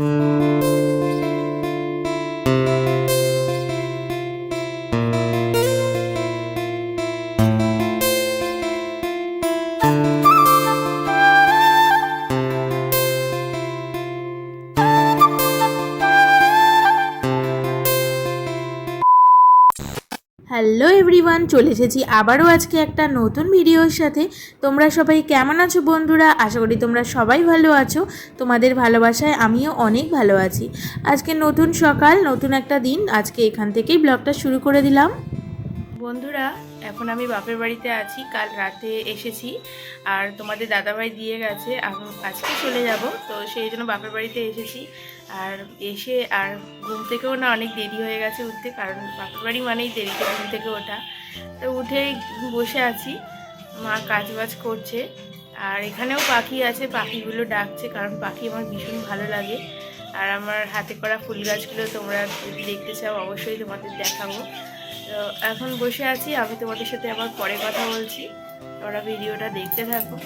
Mm-hmm. Hello everyone, চলে এসেছি আবারও আজকে একটা নতুন ভিডিওর সাথে। তোমরা সবাই কেমন আছো বন্ধুরা? আশা করি তোমরা সবাই ভালো আছো। তোমাদের ভালোবাসায় আমিও অনেক ভালো আছি। আজকে নতুন সকাল, নতুন একটা দিন। আজকে এখান থেকেই ব্লগটা শুরু করে দিলাম। বন্ধুরা, এখন আমি বাপের বাড়িতে আছি, কাল রাতে এসেছি। আর তোমাদের দাদাভাই দিয়ে গেছে আজকে চলে যাব। তো সেই জন্য বাপের বাড়িতে এসেছি। আর এসে আর ঘুম থেকেও না অনেক দেরি হয়ে গেছে উঠতে, কারণ বাড়ি মানেই দেরিতে ঘুম থেকে ওঠা। তো উঠেই বসে আছি, মা কাজ বাজ করছে। আর এখানেও পাখি আছে, পাখিগুলো ডাকছে, কারণ পাখি আমার ভীষণ ভালো লাগে। আর আমার হাতে করা ফুল গাছগুলো তোমরা যদি দেখতে চাও, অবশ্যই তোমাদের দেখাবো। তো এখন বসে আছি, আমি তোমাদের সাথে আবার পরে কথা বলছি। তোমরা ভিডিওটা দেখতে থাকো।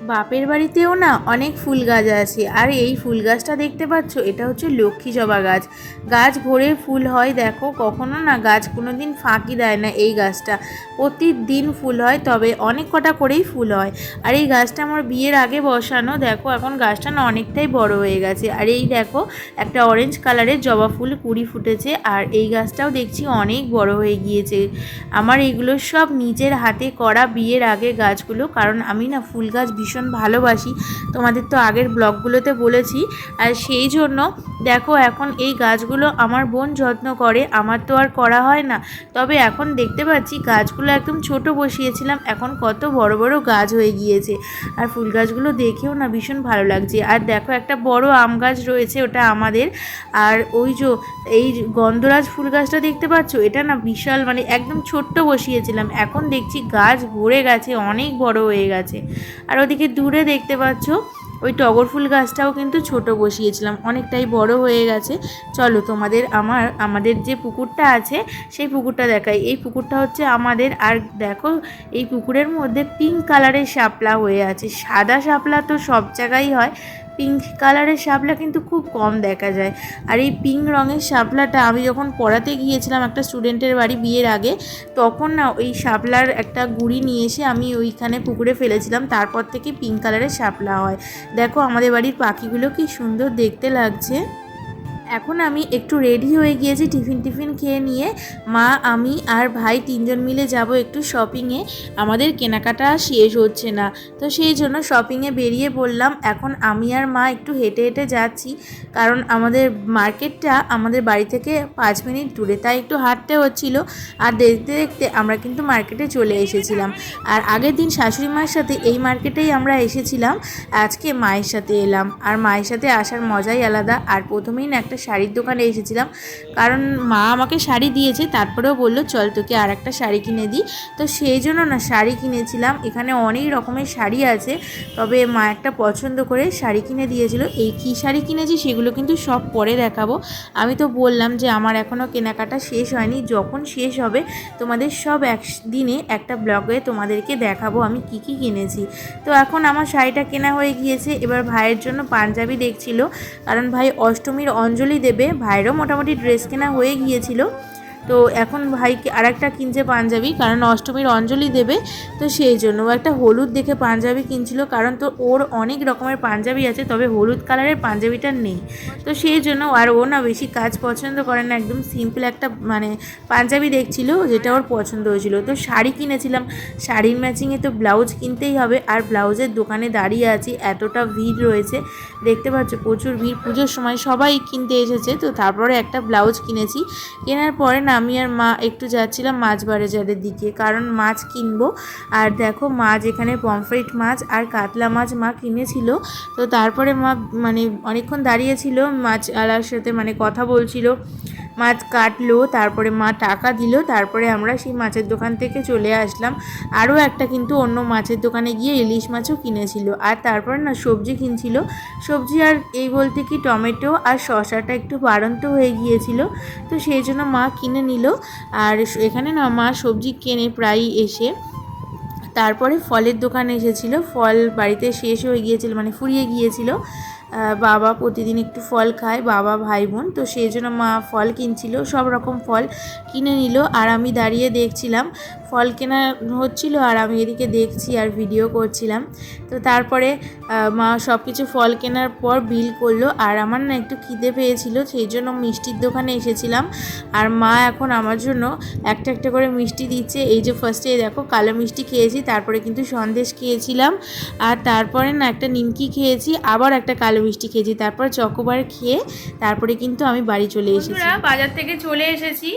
বাপের বাড়িতেও না অনেক ফুল গাছ আছে। আর এই ফুল গাছটা দেখতে পাচ্ছ, এটা হচ্ছে লক্ষ্মী জবা গাছ। গাছ ভরে ফুল হয়, দেখো, কখনো না গাছ কোনো দিন ফাঁকি দেয় না এই গাছটা। প্রতিদিন ফুল হয়, তবে অনেক কটা করেই ফুল হয়। আর এই গাছটা আমার বিয়ের আগে বসানো, দেখো, এখন গাছটা না অনেকটাই বড় হয়ে গেছে। আর এই দেখো, একটা অরেঞ্জ কালারের জবা ফুল কুড়ি ফুটেছে, আর এই গাছটাও দেখছি অনেক বড় হয়ে গিয়েছে। আমার এগুলো সব নিজের হাতে করা বিয়ের আগে গাছগুলো, কারণ আমি না ফুল গাছ ভীষণ ভালোবাসি। তোমাদের তো আগের ব্লগগুলোতে বলেছি। আর সেই জন্য দেখো এখন এই গাছগুলো আমার বোন যত্ন করে, আমার তো আর করা হয় না। তবে এখন দেখতে পাচ্ছি গাছগুলো একদম ছোট বসিয়েছিলাম, এখন কত বড় বড় গাছ হয়ে গিয়েছে। আর ফুল গাছগুলো দেখেও না ভীষণ ভালো লাগছে। আর দেখো একটা বড় আম গাছ রয়েছে ওটা আমাদের। আর ওই যে এই গন্ধরাজ ফুল গাছটা দেখতে পাচ্ছ? এটা না বিশাল মানে একদম ছোট্ট বসিয়েছিলাম। এখন দেখছি গাছ ভরে গেছে, অনেক বড় হয়ে গেছে। আর ওদিকে দূরে দেখতে পাচ্ছ, ওই টগর ফুল গাছটাও কিন্তু ছোট বসিয়েছিলাম, অনেকটাই বড় হয়ে গেছে। চলো তোমাদের আমার, আমাদের যে পুকুরটা আছে, সেই পুকুরটা দেখাই। এই পুকুরটা হচ্ছে আমাদের, আর দেখো, এই পুকুরের মধ্যে পিঙ্ক কালারের শাপলা হয়ে আছে। সাদা শাপলা তো সব জায়গায় হয় পিঙ্ক কালারের শাপলা কিন্তু খুব কম দেখা যায়। আর এই পিঙ্ক রঙের শাপলাটা আমি যখন পড়াতে গিয়েছিলাম একটা স্টুডেন্টের বাড়ি বিয়ের আগে, তখন না ওই শাপলার একটা গুড়ি নিয়ে এসে আমি ওইখানে পুকুরে ফেলেছিলাম, তারপর থেকে পিঙ্ক কালারের শাপলা হয়। দেখো আমাদের বাড়ির পাখিগুলো কি সুন্দর দেখতে লাগছে। এখন আমি একটু রেডি হয়ে গিয়েছি টিফিন টিফিন খেয়ে নিয়ে। মা, আমি আর ভাই তিনজন মিলে যাব একটু শপিংয়ে আমাদের কেনাকাটা শেষ হচ্ছে না। তো সেই জন্য শপিংয়ে বেরিয়ে পড়লাম। এখন আমি আর মা একটু হেঁটে হেঁটে যাচ্ছি। কারণ আমাদের মার্কেটটা আমাদের বাড়ি থেকে পাঁচ মিনিট দূরে, তাই একটু হাঁটতে হচ্ছিল। আর দেখতে দেখতে আমরা কিন্তু মার্কেটে চলে এসেছিলাম। আর আগের দিন শাশুড়ি মায়ের সাথে এই মার্কেটেই আমরা এসেছিলাম। আজকে মায়ের সাথে এলাম। আর মায়ের সাথে আসার মজাই আলাদা। আর প্রথমেই না একটা শাড়ির দোকানে এসেছিলাম। কারণ মা আমাকে শাড়ি দিয়েছে, তারপরেও বলল, চল তোকে আর একটা শাড়ি কিনে দিই। তো সেই জন্য না শাড়ি কিনেছিলাম। এখানে অনেক রকমের শাড়ি আছে, তবে মা একটা পছন্দ করে শাড়ি কিনে দিয়েছিল। এই কী শাড়ি কিনেছি সেগুলো কিন্তু সব পরে দেখাবো। আমি তো বললাম যে আমার এখনও কেনাকাটা শেষ হয়নি। যখন শেষ হবে, তোমাদের সব এক দিনে একটা ব্লগে তোমাদেরকে দেখাবো আমি কি কি কিনেছি। তো এখন আমার শাড়িটা কেনা হয়ে গিয়েছে। এবার ভাইয়ের জন্য পাঞ্জাবি দেখছিল। কারণ ভাই অষ্টমীর অঞ্জলি দেবে। ভাইরও মোটামুটি ড্রেস কেনা হয়ে গিয়েছিল। তো এখন ভাইকে আরেকটা কিনছে পাঞ্জাবি, কারণ অষ্টমীর অঞ্জলি দেবে, তো সেই জন্য ও একটা হলুদ দেখে পাঞ্জাবি কিনছিল, কারণ তো ওর অনেক রকমের পাঞ্জাবি আছে, তবে হলুদ কালারের পাঞ্জাবিটা নেই। তো সেই জন্য আর ও না বেশি কাজ পছন্দ করে না, একদম সিম্পল একটা মানে পাঞ্জাবি দেখছিল, যেটা ওর পছন্দ হয়েছিল। তো শাড়ি কিনেছিলাম, শাড়ির ম্যাচিংয়ে তো ব্লাউজ কিনতেই হবে, আর ব্লাউজের দোকানে দাঁড়িয়ে আছি, এতটা ভিড় রয়েছে, দেখতে পাচ্ছ প্রচুর ভিড়, পুজোর সময় সবাই কিনতে এসেছে, তো তারপরে একটা ব্লাউজ কিনেছি, কেনার পরে না আমি আর মা একটু যাচ্ছিলাম মাছ বাজারের দিকে, কারণ মাছ কিনবো। আর দেখো মাছ এখানে পমফ্রেট মাছ আর কাতলা মাছ মা কিনেছিল, তো তারপরে মা মানে অনেকক্ষণ দাঁড়িয়েছিল মাছ আলার সাথে মানে কথা বলছিল। মাছ কাটলো, তারপরে মা টাকা দিল, তারপরে আমরা সেই মাছের দোকান থেকে চলে আসলাম। আরও একটা কিন্তু অন্য মাছের দোকানে গিয়ে ইলিশ মাছও কিনেছিল। আর তারপরে না সবজি কিনছিল। সবজি আর এই বলতে কি টমেটো আর শশাটা একটু বাড়ন্ত হয়ে গিয়েছিল। তো সেই জন্য মা কিনে নিল। আর এখানে না মা সবজি কেনে প্রায়ই এসে। তারপরে ফলের দোকানে এসেছিল। ফল বাড়িতে শেষ হয়ে গিয়েছিল মানে ফুরিয়ে গিয়েছিল। বাবা প্রতিদিন একটু ফল খায়, বাবা ভাই বোন। তো সেই জন্য মা ফল কিনছিল, সব রকম ফল কিনে নিল। আর আমি দাঁড়িয়ে দেখছিলাম ফল কেনা হচ্ছিল আর আমি এদিকে দেখছি আর ভিডিও করছিলাম। তো তারপরে মা সব কিছু ফল কেনার পর বিল করল আর আমার না একটু খিদে পেয়েছিল, সেই জন্য মিষ্টির দোকানে এসেছিলাম। আর মা এখন আমার জন্য একটা একটা করে মিষ্টি দিচ্ছে। এই যে ফার্স্টে দেখো কালো মিষ্টি খেয়েছি, তারপরে কিন্তু সন্দেশ খেয়েছিলাম। আর তারপরে না একটা নিমকি খেয়েছি, আবার একটা কালো মিষ্টি খেয়েছি। তারপর চকোবার খেয়ে তারপরে কিন্তু আমি বাড়ি চলে এসেছি। বাজার থেকে চলে এসেছি।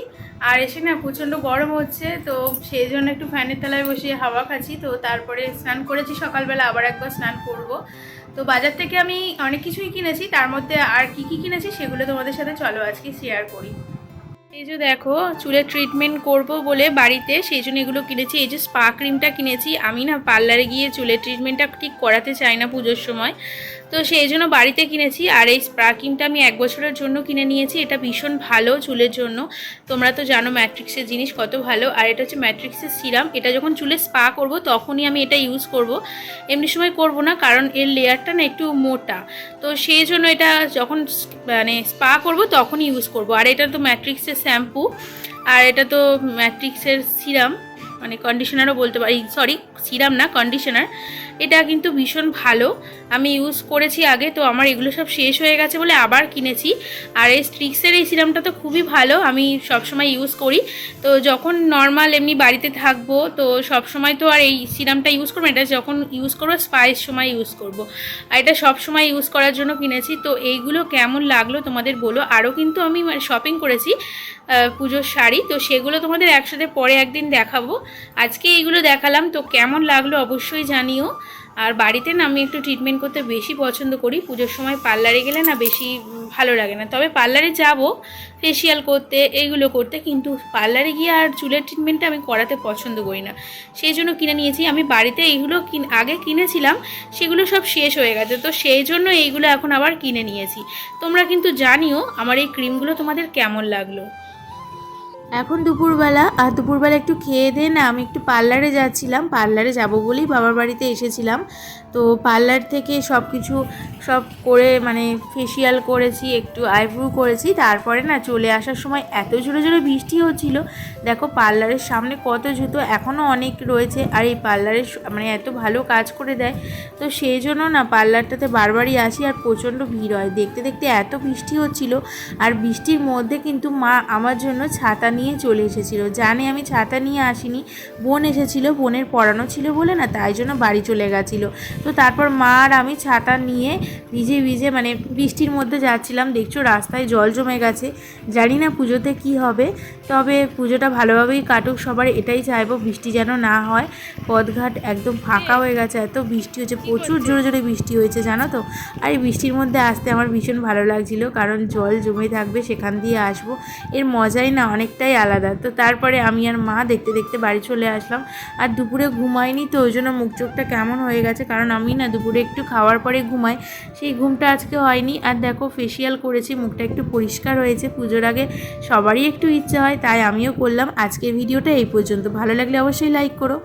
আর এসে না প্রচণ্ড গরম হচ্ছে, তো সেই জন্য একটু ফ্যানের তলায় বসে হাওয়া খাচ্ছি, তো তারপরে স্নান করেছি, সকালবেলা আবার একবার স্নান করব। তো বাজার থেকে আমি অনেক কিছুই কিনেছি, তার মধ্যে আর কি কি কিনেছি সেগুলো তোমাদের সাথে চলো আজকে শেয়ার করি। এই যে দেখো, চুলের ট্রিটমেন্ট করব বলে বাড়িতে, সেই জন্য এগুলো কিনেছি। এই যে স্পা ক্রিমটা কিনেছি, আমি না পার্লারে গিয়ে চুলের ট্রিটমেন্টটা ঠিক করাতে চাই না পুজোর সময়। তো সেই জন্য বাড়িতে কিনেছি। আর এই স্পা ক্রিমটা আমি এক বছরের জন্য কিনে নিয়েছি। এটা ভীষণ ভালো চুলের জন্য। তোমরা তো জানো ম্যাট্রিক্সের জিনিস কত ভালো। আর এটা হচ্ছে ম্যাট্রিক্সের সিরাম। এটা যখন চুলে স্পা করব, তখনই আমি এটা ইউজ করব। এমনি সময় করব না, কারণ এর লেয়ারটা না একটু মোটা। তো সেই জন্য এটা যখন মানে স্পা করব, তখনই ইউজ করব। আর এটা তো ম্যাট্রিক্সের শ্যাম্পু। আর এটা তো ম্যাট্রিক্সের সিরাম। মানে কন্ডিশনারও বলতে পারি সরি সিরাম না কন্ডিশনার এটা কিন্তু ভীষণ ভালো। আমি ইউজ করেছি আগে, তো আমার এগুলো সব শেষ হয়ে গেছে বলে আবার কিনেছি। আর এই স্ট্রিক্সের এই সিরামটা তো খুবই ভালো, আমি সবসময় ইউজ করি। তো যখন নর্মাল এমনি বাড়িতে থাকব, তো সব সময় তো আর এই সিরামটা ইউজ করব এটা যখন ইউজ করব স্পাইস সময় ইউজ করব। আর এটা সব সময় ইউজ করার জন্য কিনেছি, তো এইগুলো কেমন লাগল তোমাদের বলো। আরও কিন্তু আমি শপিং করেছি পুজোর শাড়ি, তো সেগুলো তোমাদের একসাথে পরে একদিন দেখাবো। আজকে এইগুলো দেখালাম, তো কেমন লাগল অবশ্যই জানিও। আর বাড়িতে না আমি একটু ট্রিটমেন্ট করতে বেশি পছন্দ করি। পুজোর সময় পার্লারে গেলে না বেশি ভালো লাগে না। তবে পার্লারে যাব ফেসিয়াল করতে, এইগুলো করতে, কিন্তু পার্লারে গিয়ে আর চুলের ট্রিটমেন্টটা আমি করাতে পছন্দ করি না। সেই জন্য কিনে নিয়েছি। আমি বাড়িতে এইগুলো আগে কিনেছিলাম, সেগুলো সব শেষ হয়ে গেছে। তো সেই জন্য এইগুলো এখন আবার কিনে নিয়েছি। তোমরা কিন্তু জানিও আমার এই ক্রিমগুলো তোমাদের কেমন লাগল। এখন দুপুরবেলা, আর দুপুরবেলা একটু খেয়ে দিয়ে না, আমি একটু পার্লারে যাচ্ছিলাম, পার্লারে যাব বলেই বাবার বাড়িতে এসেছিলাম। তো পার্লার থেকে সব কিছু সব করে মানে ফেসিয়াল করেছি, একটু আইব্রু করেছি, তারপরে না চলে আসার সময় এত জোরে জোরে বৃষ্টি হচ্ছিল। দেখো পার্লারের সামনে কত জুতো এখনও অনেক রয়েছে, আর এই পার্লারের মানে এত ভালো কাজ করে দেয়। তো সেই জন্য না পার্লারটাতে বারবারই আসি, আর প্রচণ্ড ভিড় হয়। দেখতে দেখতে এত বৃষ্টি হচ্ছিল, আর বৃষ্টির মধ্যে কিন্তু মা আমার জন্য ছাতা নিয়ে চলে এসেছিল। জানে আমি ছাতা নিয়ে আসিনি। বোন এসেছিল, বোনের পড়ানো ছিল বলে না, তাই জন্য বাড়ি চলে গেছিল। তো তারপর মা আর আমি ছাতা নিয়ে ভিজে ভিজে মানে বৃষ্টির মধ্যে যাচ্ছিলাম। দেখছ রাস্তায় জল জমে গেছে। জানি না পুজোতে কি হবে। তবে পুজোটা ভালোভাবেই কাটুক, সবার এটাই চাইব বৃষ্টি যেন না হয়। পথঘাট একদম ফাঁকা হয়ে গেছে, এত বৃষ্টি হচ্ছে প্রচুর জোরে জোরে বৃষ্টি হয়েছে, জানো তো? আর এই বৃষ্টির মধ্যে আসতে আমার ভীষণ ভালো লাগছিল, কারণ জল জমে থাকবে, সেখান দিয়ে আসব। এর মজাই না, অনেকটাই আলাদা। তো তারপরে আমি আর মা দেখতে দেখতে বাড়ি চলে আসলাম। আর দুপুরে ঘুমাইনি তো, ওই জন্য মুখ চোখটা কেমন হয়ে গেছে কারণ আমি না দুপুরে একটু খাওয়ার পরে ঘুমাই। সেই ঘুমটা আজকে হয়নি। আর দেখো ফেসিয়াল করেছি, মুখটা একটু পরিষ্কার হয়েছে। পুজোর আগে সবারই একটু ইচ্ছা হয়, তাই আমিও করলাম। আজকের ভিডিওটা এই পর্যন্ত। ভালো লাগলে অবশ্যই লাইক করো।